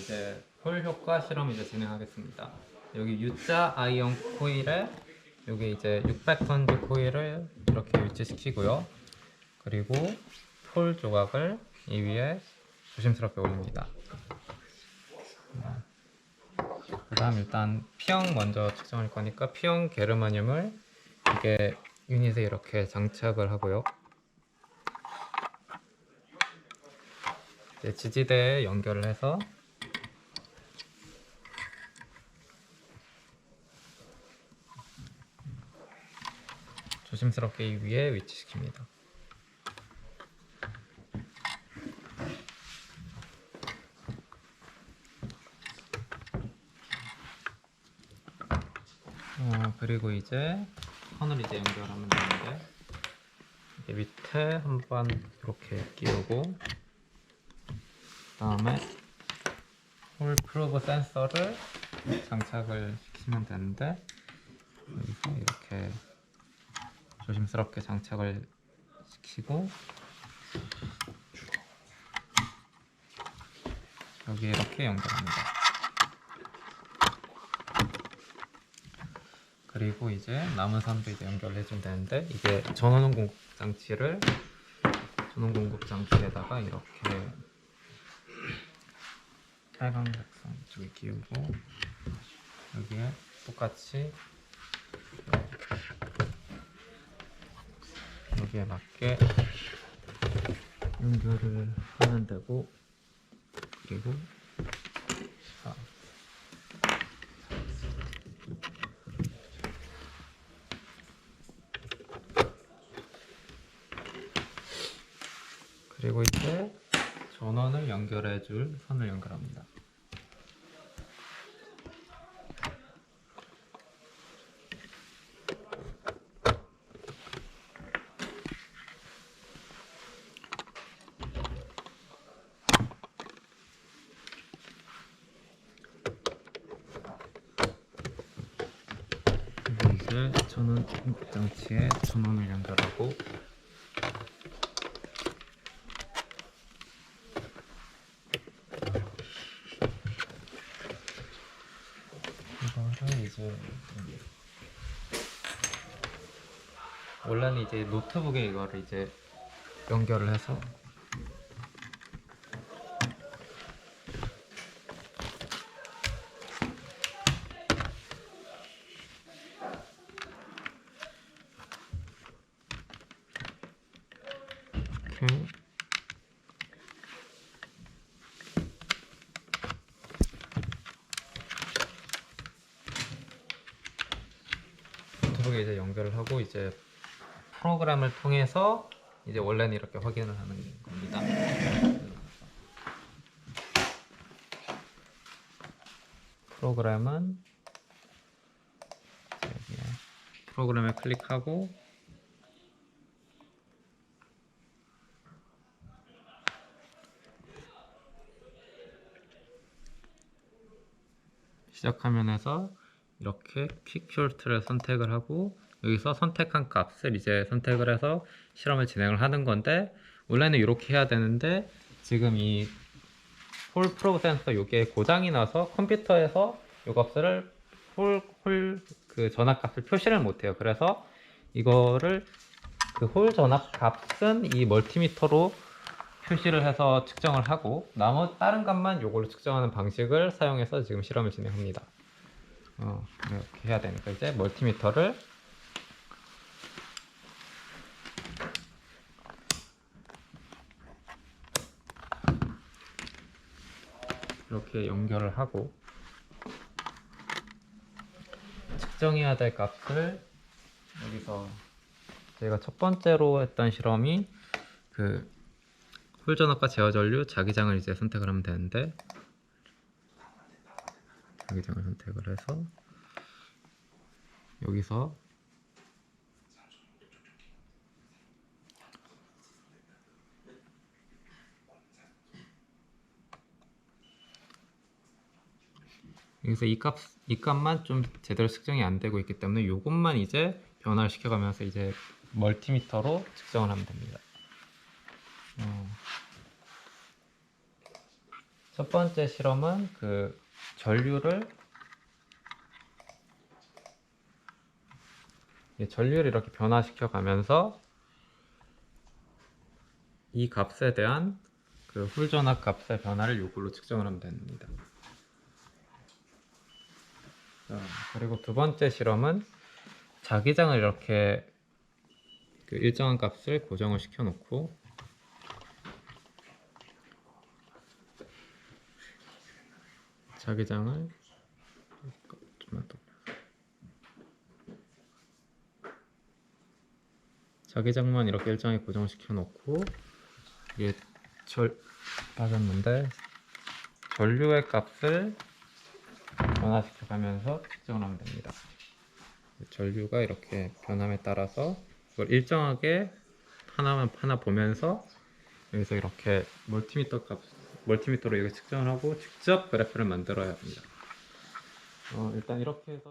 이제 홀 효과 실험 이제 진행하겠습니다. 여기 U자 아이온 코일에 여기 이제 600턴즈 코일을 이렇게 위치시키고요. 그리고 폴 조각을 이 위에 조심스럽게 올립니다. 그 다음 일단 P형 먼저 측정할 거니까 P형 게르마늄을 이게 유닛에 이렇게 장착을 하고요. 지지대에 연결을 해서 조심스럽게 이 위에 위치시킵니다. 어, 그리고 이제 선을 이제 연결하면 되는데 밑에 한 번 이렇게 끼우고 그다음에 홀 프로브 센서를 장착을 시키면 되는데 이렇게 조심스럽게 장착을 시키고 여기 이렇게 연결합니다. 그리고 이제 남은 선도 이제 연결해 주면 되는데 이게 전원 공급 장치를 전원 공급 장치에다가 이렇게 빨강색선 이쪽에 끼우고 여기에 똑같이 여기에 맞게 연결을 하면 되고 그리고 자, 그리고 이제 전원을 연결해 줄 선을 연결합니다. 이제 전원 장치에 전원을 연결하고 이거를 이제. 원래는 이제 노트북에 이거를 이제 연결을 해서 이렇게 노트북에 이제 연결을 하고 이제 프로그램을 통해서 이제 원래는 이렇게 확인을 하는 겁니다. 프로그램은 여기에 프로그램에 클릭하고 시작 화면에서 이렇게 퀵쇼트를 선택을 하고 여기서 선택한 값을 이제 선택을 해서 실험을 진행을 하는 건데 원래는 이렇게 해야 되는데 지금 이 홀 프로브 센서 이게 고장이 나서 컴퓨터에서 이 값을 홀 홀 그 전압 값을 표시를 못해요. 그래서 이거를 그 홀 전압 값은 이 멀티미터로 표시를 해서 측정을 하고 나머지 다른 값만 이걸로 측정하는 방식을 사용해서 지금 실험을 진행합니다. 어, 이렇게 해야 되니까 이제 멀티미터를 이렇게 연결을 하고 측정해야 될 값을 여기서 저희가 첫 번째로 했던 실험이 그 홀전압과 제어 전류 자기장을 이제 선택을 하면 되는데 자기장을 선택을 해서 여기서 여기서 이 값, 이 값만 좀 제대로 측정이 안 되고 있기 때문에 이것만 이제 변화를 시켜가면서 이제 멀티미터로 측정을 하면 됩니다. 어. 첫 번째 실험은 그 전류를 이 전류를 이렇게 변화시켜 가면서 이 값에 대한 그 훌전압 값의 변화를 요걸로 측정을 하면 됩니다. 자, 그리고 두 번째 실험은 자기장을 이렇게 그 일정한 값을 고정을 시켜 놓고 자기장을 좀만 더 자기장만 이렇게 일정하게 고정시켜 놓고 이게 절 빠졌는데 전류의 값을 변화시켜 가면서 측정을 하면 됩니다. 전류가 이렇게 변함에 따라서 그걸 일정하게 하나만 하나 보면서 여기서 이렇게 멀티미터 값 멀티미터로 이거 측정을 하고 직접 그래프를 만들어야 합니다. 어, 일단 이렇게 해서